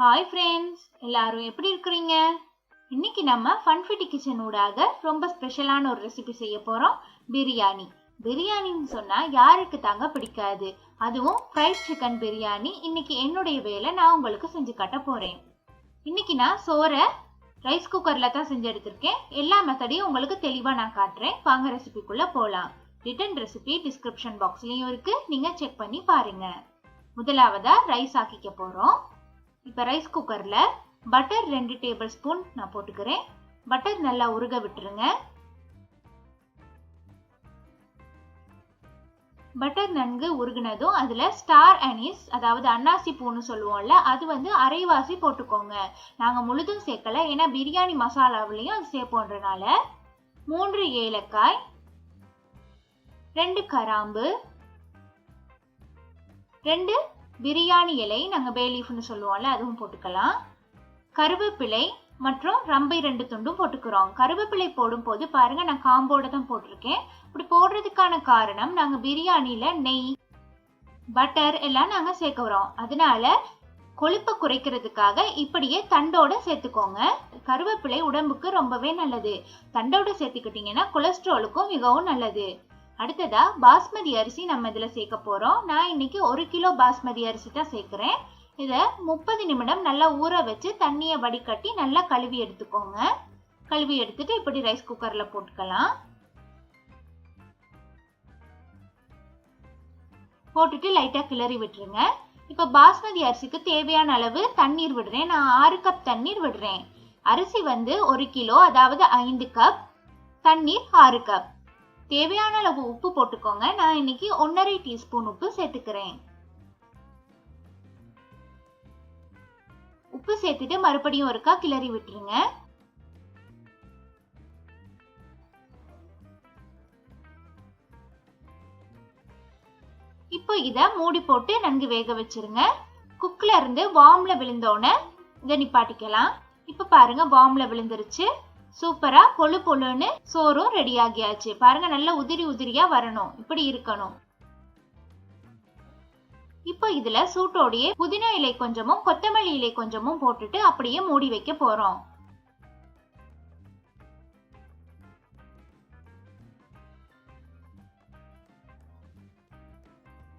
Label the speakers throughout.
Speaker 1: Hi friends எல்லாரும் எப்படி இருக்கிறீங்க? இன்னைக்கு நம்ம ஃபன்ஃபிட்டி கிச்சன் ஊடாக ரொம்ப ஸ்பெஷலான ஒரு ரெசிபி செய்ய போகிறோம் பிரியாணி பிரியாணின்னு சொன்னால் யாருக்கு தாங்க பிடிக்காது. அதுவும் ஃப்ரைட் சிக்கன் பிரியாணி இன்னைக்கு என்னுடைய வேலை நான் உங்களுக்கு செஞ்சு காட்ட போகிறேன் இன்னைக்கு நான் சோறை ரைஸ் குக்கரில் தான் செஞ்சு எடுத்திருக்கேன். எல்லா மெத்தடையும் உங்களுக்கு தெளிவாக நான் காட்டுறேன். வாங்க ரெசிபிக்குள்ளே போகலாம் ரிட்டன் ரெசிபி டிஸ்கிரிப்ஷன் பாக்ஸ்லேயும் இருக்குது நீங்கள் செக் பண்ணி பாருங்கள் முதலாவதாக ரைஸ் ஆக்கிக்க போகிறோம் இப்போ ரைஸ் குக்கரில் பட்டர் ரெண்டு டேபிள் ஸ்பூன் நான் போட்டுக்கிறேன். பட்டர் நல்லா உருக விட்டுருங்க. பட்டர் நன்கு உருகுனதும் அதில் ஸ்டார் அனீஸ் அதாவது அன்னாசி பூன்னு சொல்லுவோம்ல அது வந்து அரைவாசி போட்டுக்கோங்க. நாங்கள் முழுதும் சேர்க்கல ஏன்னா பிரியாணி மசாலாவிலையும் அது சேர்ப்போன்றனால. மூன்று ஏலக்காய் ரெண்டு கராம்பு ரெண்டு பிரியாணி இலை நாங்கள் பேலீஃப்னு சொல்லுவோம்ல அதுவும் போட்டுக்கலாம். கருவேப்பிலை மற்றும் ரம்பை ரெண்டு துண்டும் போட்டுக்கிறோம். கருவேப்பிலை போடும்போது பாருங்க நான் காம்போட தான் போட்டிருக்கேன். இப்படி போடுறதுக்கான காரணம் நாங்கள் பிரியாணியில நெய் பட்டர் எல்லாம் நாங்கள் சேர்க்கிறோம் அதனால கொழுப்பை குறைக்கிறதுக்காக இப்படியே தண்டோட சேர்த்துக்கோங்க. கருவேப்பிலை உடம்புக்கு ரொம்பவே நல்லது. தண்டோட சேர்த்துக்கிட்டீங்கன்னா கொலஸ்ட்ராலுக்கும் மிகவும் நல்லது. அடுத்ததா பாஸ்மதி அரிசி நம்ம இதில் சேர்க்க போகிறோம் நான் இன்னைக்கு ஒரு கிலோ பாஸ்மதி அரிசி தான் சேர்க்குறேன். இதை முப்பது நிமிடம் நல்லா ஊற வச்சு தண்ணியை வடிகட்டி நல்லா கழுவி எடுத்துக்கோங்க. கழுவி எடுத்துட்டு இப்படி ரைஸ் குக்கரில் போட்டுக்கலாம். போட்டுட்டு லைட்டாக கிளறி விட்டுருங்க. இப்போ பாஸ்மதி அரிசிக்கு தேவையான அளவு தண்ணீர் விடுறேன். நான் ஆறு கப் தண்ணீர் விடுறேன். அரிசி வந்து ஒரு கிலோ அதாவது ஐந்து கப் தண்ணீர் ஆறு கப் தேவையான அளவு உப்பு போட்டுக்கோங்க. நான் இன்னைக்கு ஒன்றரை டீஸ்பூன் உப்பு சேர்த்துக்கிறேன். உப்பு சேர்த்துட்டு மறுபடியும் ஒருக்கா கிளறி விட்டுருங்க. இப்போ இதை மூடி போட்டு நன்கு வேக வச்சிருங்க. குக்ல இருந்து வார்ம்ல விழுந்தோடனே இதை நிப்பாட்டிக்கலாம். இப்போ பாருங்க வார்ம்ல விழுந்துருச்சு. சூப்பரா பொழு பொழுன்னு சோறும் ரெடி ஆகியாச்சு. பாருங்க நல்லா உதிரி உதிரியா வரணும். இப்படி இருக்கணும். இப்போ இதுல சூட்டோடையே புதினா இலை கொஞ்சமும் கொத்தமல்லி இலை கொஞ்சமும் போட்டுட்டு அப்படியே மூடி வைக்க போறோம்.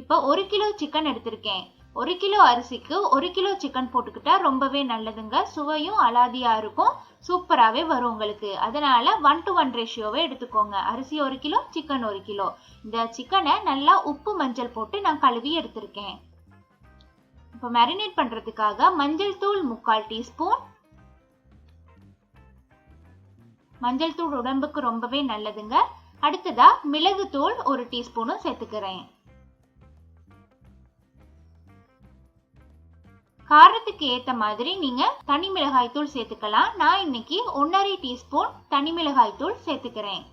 Speaker 1: இப்போ ஒரு கிலோ சிக்கன் எடுத்திருக்கேன். ஒரு கிலோ அரிசிக்கு ஒரு கிலோ சிக்கன் போட்டுக்கிட்டா ரொம்பவே நல்லதுங்க. சுவையும் அலாதியா இருக்கும். சூப்பராகவே வரும் உங்களுக்கு. அதனால ஒன் டு ஒன் ரேஷியோவே எடுத்துக்கோங்க. அரிசி ஒரு கிலோ சிக்கன் ஒரு கிலோ. இந்த சிக்கனை நல்லா உப்பு மஞ்சள் போட்டு நான் கழுவி எடுத்திருக்கேன். இப்போ மேரினேட் பண்ணுறதுக்காக மஞ்சள் தூள் முக்கால் டீஸ்பூன். மஞ்சள் தூள் உடம்புக்கு ரொம்பவே நல்லதுங்க. அடுத்ததா மிளகு தூள் ஒரு டீஸ்பூனும் சேர்த்துக்கிறேன். காரத்துக்கு ஏத்த மாதிரி நீங்க தனி மிளகாய் தூள் சேர்த்துக்கலாம். நான் இன்னைக்கு ஒன்னரை டீஸ்பூன் தனி மிளகாய் தூள் சேர்த்துக்கிறேன்.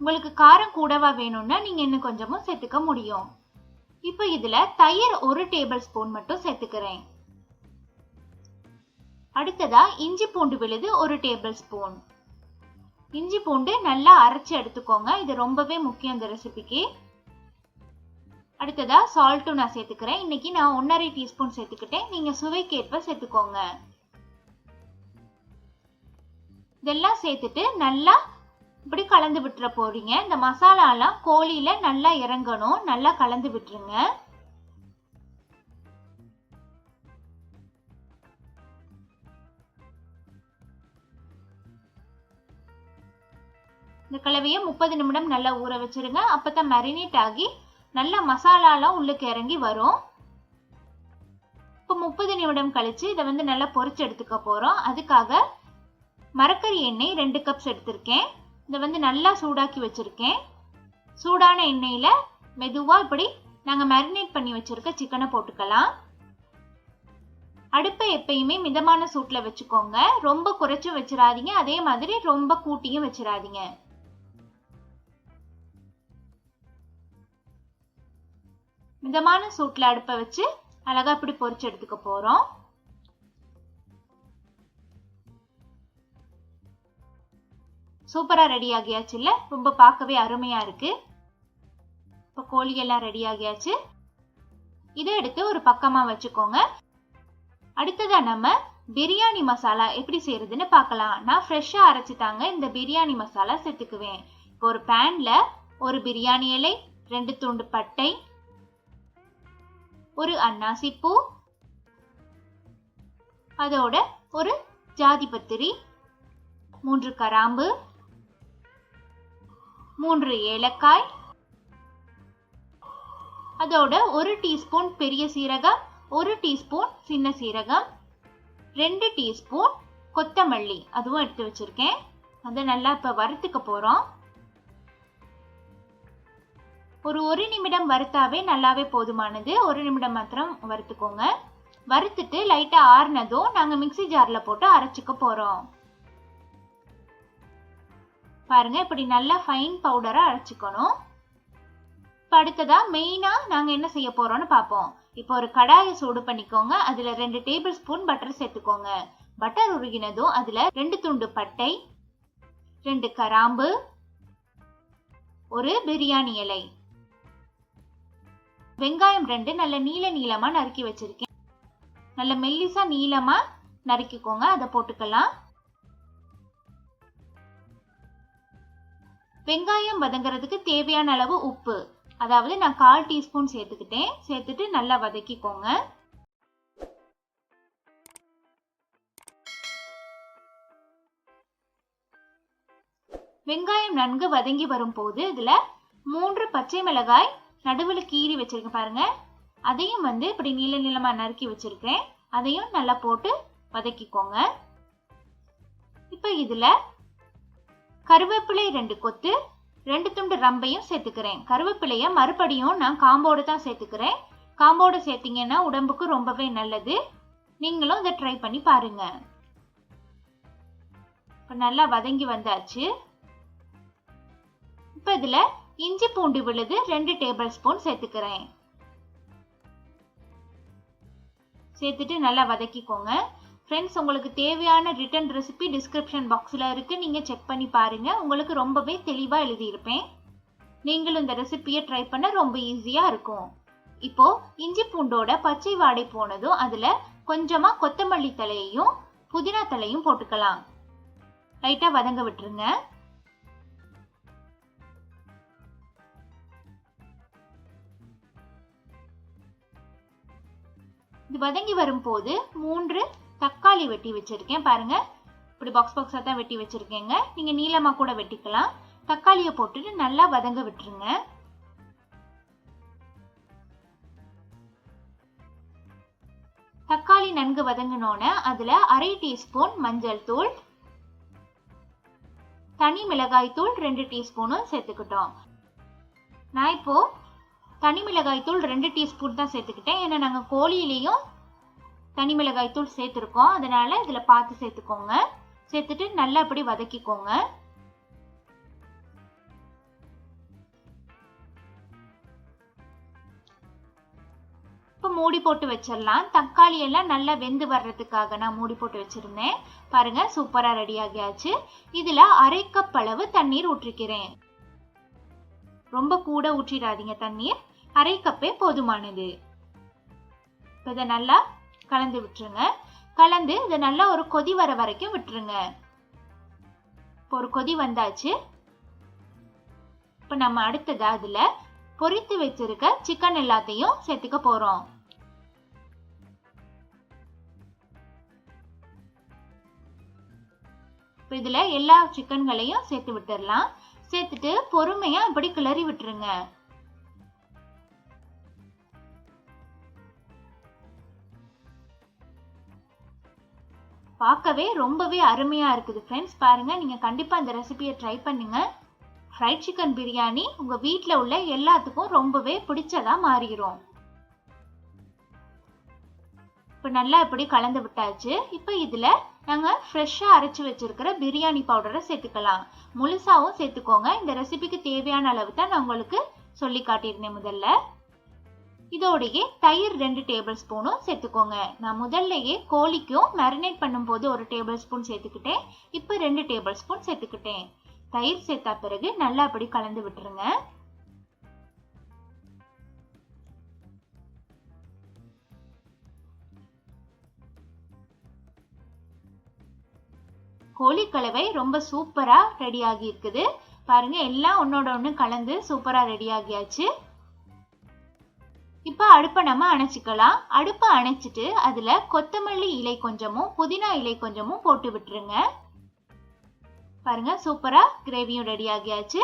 Speaker 1: உங்களுக்கு காரம் கூடவா வேணும்னா நீங்க இன்னும் கொஞ்சமும் சேர்த்துக்க முடியும். இப்போ இதுல தயிர் ஒரு டேபிள் ஸ்பூன் மட்டும் சேர்த்துக்கிறேன். அடுத்ததா இஞ்சி பூண்டு விழுது ஒரு டேபிள் ஸ்பூன். இஞ்சி பூண்டு நல்லா அரைச்சு எடுத்துக்கோங்க. இது ரொம்பவே முக்கியம் இந்த ரெசிபிக்கு. அடுத்ததா சால்ட்டும் நான் சேர்த்துக்கிறேன். இன்னைக்கு நான் ஒன்றரை டீஸ்பூன் சேர்த்துக்கிட்டேன். நீங்கள் சுவைக்கேற்ப சேர்த்துக்கோங்க. இதெல்லாம் சேர்த்துட்டு நல்லா இப்படி கலந்து விட்டுற போறீங்க. இந்த மசாலாலாம் கோழியில் நல்லா இறங்கணும். நல்லா கலந்து விட்டுருங்க. இந்த கலவையை முப்பது நிமிடம் நல்லா ஊற வச்சிருங்க. அப்பதான் மேரினேட் ஆகி நல்லா மசாலாலாம் உள்ளுக்கு இறங்கி வரும். இப்போ முப்பது நிமிடம் கழித்து இதை வந்து நல்லா பொரிச்சு எடுத்துக்க போகிறோம் அதுக்காக மரக்கறி எண்ணெய் ரெண்டு கப்ஸ் எடுத்திருக்கேன். இதை வந்து நல்லா சூடாக்கி வச்சுருக்கேன். சூடான எண்ணெயில் மெதுவாக இப்படி நாங்கள் மேரினேட் பண்ணி வச்சுருக்க சிக்கனை போட்டுக்கலாம். அடுப்பை எப்பயுமே மிதமான சூட்டில் வச்சுக்கோங்க. ரொம்ப குறைச்சும் வச்சிடாதீங்க அதே மாதிரி ரொம்ப கூட்டியும் வச்சிடாதீங்க மிதமான சூட்டில் அடுப்பை வச்சு அழகாக இப்படி பொறிச்சு எடுத்துக்க போகிறோம் சூப்பராக ரெடி ஆகியாச்சு இல்லை ரொம்ப பார்க்கவே அருமையாக இருக்குது இப்போ கோழியெல்லாம் ரெடி ஆகியாச்சு. இதை எடுத்து ஒரு பக்கமாக வச்சுக்கோங்க. அடுத்ததாக நம்ம பிரியாணி மசாலா எப்படி செய்யறதுன்னு பார்க்கலாம். நான் ஃப்ரெஷ்ஷாக அரைச்சி தாங்க இந்த பிரியாணி மசாலா சேர்த்துக்குவேன். இப்போ ஒரு பேனில் ஒரு பிரியாணி இலை ரெண்டு துண்டு பட்டை ஒரு அன்னாசி பூ அதோட ஒரு ஜாதி பத்திரி மூன்று கராம்பு மூன்று ஏலக்காய் அதோட ஒரு டீஸ்பூன் பெரிய சீரகம் ஒரு டீஸ்பூன் சின்ன சீரகம் ரெண்டு டீஸ்பூன் கொத்தமல்லி. அதுவும் எடுத்து வச்சிருக்கேன். அதை நல்லா இப்போ வறுத்துக்க போகிறோம் ஒரு ஒரு நிமிடம் வறுத்தாவே நல்லாவே போதுமானது. ஒரு நிமிடம் மாத்திரம் வறுத்துக்கோங்க. வறுத்துட்டு லைட்டாக ஆறுனதும் நாங்கள் மிக்சி ஜாரில் போட்டு அரைச்சிக்க போகிறோம் பாருங்கள் இப்படி நல்லா ஃபைன் பவுடராக அரைச்சிக்கணும். இப்போ அடுத்ததாக மெயினாக நாங்கள் என்ன செய்ய போகிறோம்னு பார்ப்போம். இப்போ ஒரு கடாயை சூடு பண்ணிக்கோங்க. அதில் ரெண்டு டேபிள் ஸ்பூன் பட்டர் சேர்த்துக்கோங்க. பட்டர் உருகினதும் அதில் ரெண்டு துண்டு பட்டை ரெண்டு கராம்பு ஒரு பிரியாணி இலை. வெங்காயம் ரெண்டு நல்ல நீல நீளமா நறுக்கி வச்சிருக்கேன். நல்ல மெல்லிசா நீளமா நறுக்கிக்கோங்க அதை போட்டுக்கலாம். வெங்காயம் வதங்குறதுக்கு தேவையான அளவு உப்பு. அதாவது நான் கால் டீஸ்பூன் சேர்த்துக்கிட்டேன். சேர்த்துட்டு நல்லா வதக்கிக்கோங்க. வெங்காயம் நன்கு வதங்கி வரும் போது இதுல மூன்று பச்சை மிளகாய் நடுவில் கீறி வச்சிருக்கேன் பாருங்க. அதையும் வந்து இப்படி நீள நீளமாக நறுக்கி வச்சிருக்கேன் அதையும் நல்லா போட்டு வதக்கிக்கோங்க. இப்போ இதில் கருவேப்பிலை ரெண்டு கொத்து ரெண்டு துண்டு ரம்பையும் சேர்த்துக்கிறேன். கருவேப்பிலையை மறுபடியும் நான் காம்போடு தான் சேர்த்துக்கிறேன். காம்போடு சேர்த்தீங்கன்னா உடம்புக்கு ரொம்பவே நல்லது. நீங்களும் இதை ட்ரை பண்ணி பாருங்க. இப்போ நல்லா வதங்கி வந்தாச்சு. இப்போ இதில் இஞ்சி பூண்டு விழுது ரெண்டு டேபிள் ஸ்பூன் சேர்த்துக்கிறேன். சேர்த்துட்டு நல்லா வதக்கிக்கோங்க. ஃப்ரெண்ட்ஸ் உங்களுக்கு தேவையான ரிட்டன் ரெசிபி டிஸ்கிரிப்ஷன் பாக்ஸில் இருக்குது நீங்கள் செக் பண்ணி பாருங்கள் உங்களுக்கு ரொம்பவே தெளிவாக எழுதியிருப்பேன். நீங்களும் இந்த ரெசிபியை ட்ரை பண்ண ரொம்ப ஈஸியாக இருக்கும். இப்போ இஞ்சி பூண்டோட பச்சை வாடை போனதும் அதில் கொஞ்சமாக கொத்தமல்லி தலையையும் புதினா தலையும் போட்டுக்கலாம். லைட்டாக வதங்க விட்டுருங்க. இது வதங்கி வரும்போது மூன்று தக்காளி வெட்டி வச்சுருக்கேன் பாருங்கள் இப்படி பாக்ஸ் பாக்ஸாக தான் வெட்டி வச்சுருக்கேங்க. நீங்கள் நீளமாக கூட வெட்டிக்கலாம். தக்காளியை போட்டுட்டு நல்லா வதங்க விட்டுருங்க. தக்காளி நன்கு வதங்கினோன்னே அதில் அரை டீஸ்பூன் மஞ்சள் தூள் தனி மிளகாய் தூள் ரெண்டு டீஸ்பூனும் சேர்த்துக்கிட்டோம். நான் இப்போது தனி மிளகாய்த்தூள் ரெண்டு டீஸ்பூன் தான் சேர்த்துக்கிட்டேன். ஏன்னா நாங்கள் கோழியிலையும் தனி மிளகாய்த்தூள் சேர்த்துருக்கோம். அதனால் இதில் பார்த்து சேர்த்துக்கோங்க. சேர்த்துட்டு நல்லா அப்படி வதக்கிக்கோங்க. இப்போ மூடி போட்டு வச்சிடலாம். தக்காளி எல்லாம் நல்லா வெந்து வர்றதுக்காக நான் மூடி போட்டு வச்சிருந்தேன். பாருங்க சூப்பராக ரெடி ஆகியாச்சு. இதில் அரை கப் அளவு தண்ணீர் ஊற்றிக்கிறேன். ரொம்ப கூட ஊற்றிடாதீங்க தண்ணீர். அரை கப்பே போதுமானது. இப்போ இதை நல்லா கலந்து விட்டுருங்க. கலந்து இதை நல்லா ஒரு கொதி வர வரைக்கும் விட்டுருங்க. இப்போ ஒரு கொதி வந்தாச்சு. இப்போ நம்ம அடுத்ததா அதுல பொரித்து வச்சிருக்க சிக்கன் எல்லாத்தையும் சேர்த்துக்க போறோம். இப்போ இதுல எல்லா சிக்கன்களையும் சேர்த்து விட்டுடலாம் சேர்த்துட்டு பொறுமையா இப்படி கிளறி விட்டுருங்க. பார்க்கவே ரொம்பவே அருமையா இருக்குது ஃப்ரெண்ட்ஸ் பாருங்க நீங்க கண்டிப்பா இந்த ரெசிபியை ட்ரை பண்ணுங்க. ஃப்ரைட் சிக்கன் பிரியாணி உங்க வீட்டில் உள்ள எல்லாத்துக்கும் ரொம்பவே பிடிச்சதா மாறிடும் இப்போ நல்லா இப்படி கலந்து விட்டாச்சு. இப்போ இதில் நாங்கள் ஃப்ரெஷ்ஷாக அரைச்சி வச்சுருக்கிற பிரியாணி பவுடரை சேர்த்துக்கலாம். முழுசாகவும் சேர்த்துக்கோங்க. இந்த ரெசிபிக்கு தேவையான அளவு தான் நான் உங்களுக்கு சொல்லி காட்டியிருந்தேன் முதல்ல. இதோடையே தயிர் ரெண்டு டேபிள் ஸ்பூனும் சேர்த்துக்கோங்க. நான் முதல்லையே கோழிக்கும் மேரினேட் பண்ணும்போது ஒரு டேபிள் ஸ்பூன் சேர்த்துக்கிட்டேன். இப்போ ரெண்டு டேபிள் ஸ்பூன் சேர்த்துக்கிட்டேன். தயிர் சேர்த்தா பிறகு நல்லா அப்படி கலந்து விட்டுருங்க. கோழிக்கலவை ரொம்ப சூப்பராக ரெடி ஆகி இருக்குது பாருங்க எல்லாம் ஒன்னோட ஒன்று கலந்து சூப்பராக ரெடி ஆகியாச்சு. இப்போ அடுப்பை நம்ம அணைச்சிக்கலாம். அடுப்பை அணைச்சிட்டு அதில் கொத்தமல்லி இலை கொஞ்சமும் புதினா இலை கொஞ்சமும் போட்டு விட்டுருங்க. பாருங்க சூப்பராக கிரேவியும் ரெடி ஆகியாச்சு.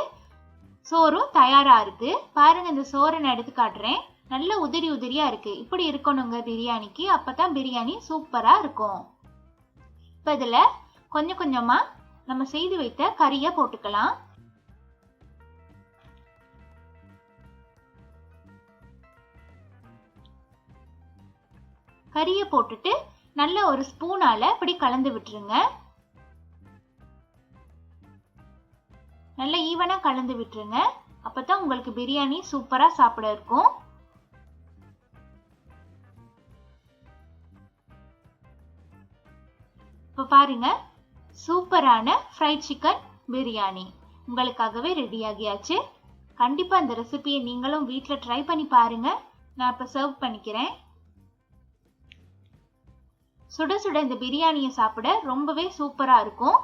Speaker 1: சோறும் தயாராக இருக்கு. பாருங்க இந்த சோறை நான் எடுத்து காட்டுறேன். நல்ல உதிரி உதிரியா இருக்கு. இப்படி இருக்கணுங்க பிரியாணிக்கு. அப்பதான் பிரியாணி சூப்பரா இருக்கும். இப்போ இதில் கொஞ்சம் கொஞ்சமா நம்ம செய்து வைத்த கறிய போட்டுக்கலாம். கறியை போட்டுட்டு நல்ல ஒரு ஸ்பூனால இப்படி கலந்து விட்டுருங்க. நல்ல ஈவனா கலந்து விட்டுருங்க. அப்பதான் உங்களுக்கு பிரியாணி சூப்பரா சாப்பிட இருக்கும். இப்போ பாருங்க சூப்பரான ஃப்ரைட் சிக்கன் பிரியாணி. உங்களுக்காகவே ரெடி ஆகியாச்சு. கண்டிப்பாக இந்த ரெசிபியை நீங்களும் வீட்டில் ட்ரை பண்ணி பாருங்க. நான் இப்போ சர்வ் பண்ணிக்கிறேன். சுட சுட இந்த பிரியாணியை சாப்பிட ரொம்பவே சூப்பராக இருக்கும்.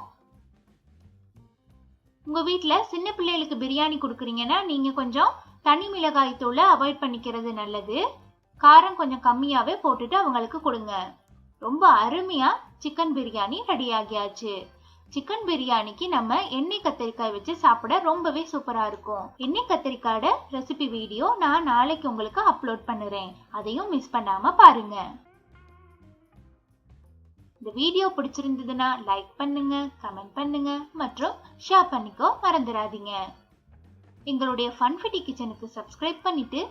Speaker 1: உங்கள் வீட்டில் சின்ன பிள்ளைகளுக்கு பிரியாணி கொடுக்குறீங்கன்னா நீங்கள் கொஞ்சம் தனி மிளகாய் தூளை அவாய்ட் பண்ணிக்கிறது நல்லது. காரம் கொஞ்சம் கம்மியாகவே போட்டுட்டு அவங்களுக்கு கொடுங்க. ரொம்ப அருமையாக சிக்கன் பிரியாணி ரெடி ஆகியாச்சு. சிக்கன் பிரியாணிக்கு நம்ம எண்ணெய் கத்திரிக்காய் வச்சு சாப்பிட ரொம்பவே சூப்பரா இருக்கும். எண்ணெய் கத்திரிக்காயோட ரெசிபி வீடியோ நான் நாளைக்கு உங்களுக்கு அப்லோட் பண்ணுறேன். அதையும் மிஸ் பண்ணாம பாருங்க. இந்த வீடியோ பிடிச்சிருந்ததுன்னா லைக் பண்ணுங்க கமெண்ட் பண்ணுங்க மற்றும் ஷேர் பண்ணிக்கோ மறந்துடாதீங்க. எங்களுடைய ஃபன்ஃபிட்டி கிச்சனுக்கு சப்ஸ்கிரைப் பண்ணிட்டு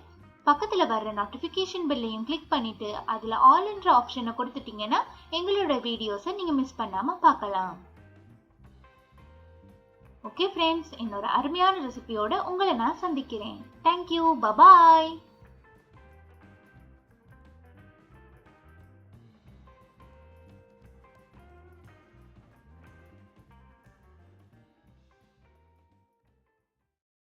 Speaker 1: பக்கத்தில் வர்ற நோட்டிஃபிகேஷன் பில்லையும் கிளிக் பண்ணிவிட்டு அதில் ஆல் என்ற ஆப்ஷனை கொடுத்துட்டீங்கன்னா எங்களோட வீடியோஸை நீங்கள் மிஸ் பண்ணாமல் பார்க்கலாம். ஓகே ஃப்ரெண்ட்ஸ் என்னோட அருமையான ரெசிபியோட உங்களை நான் சந்திக்கிறேன். Thank you bye bye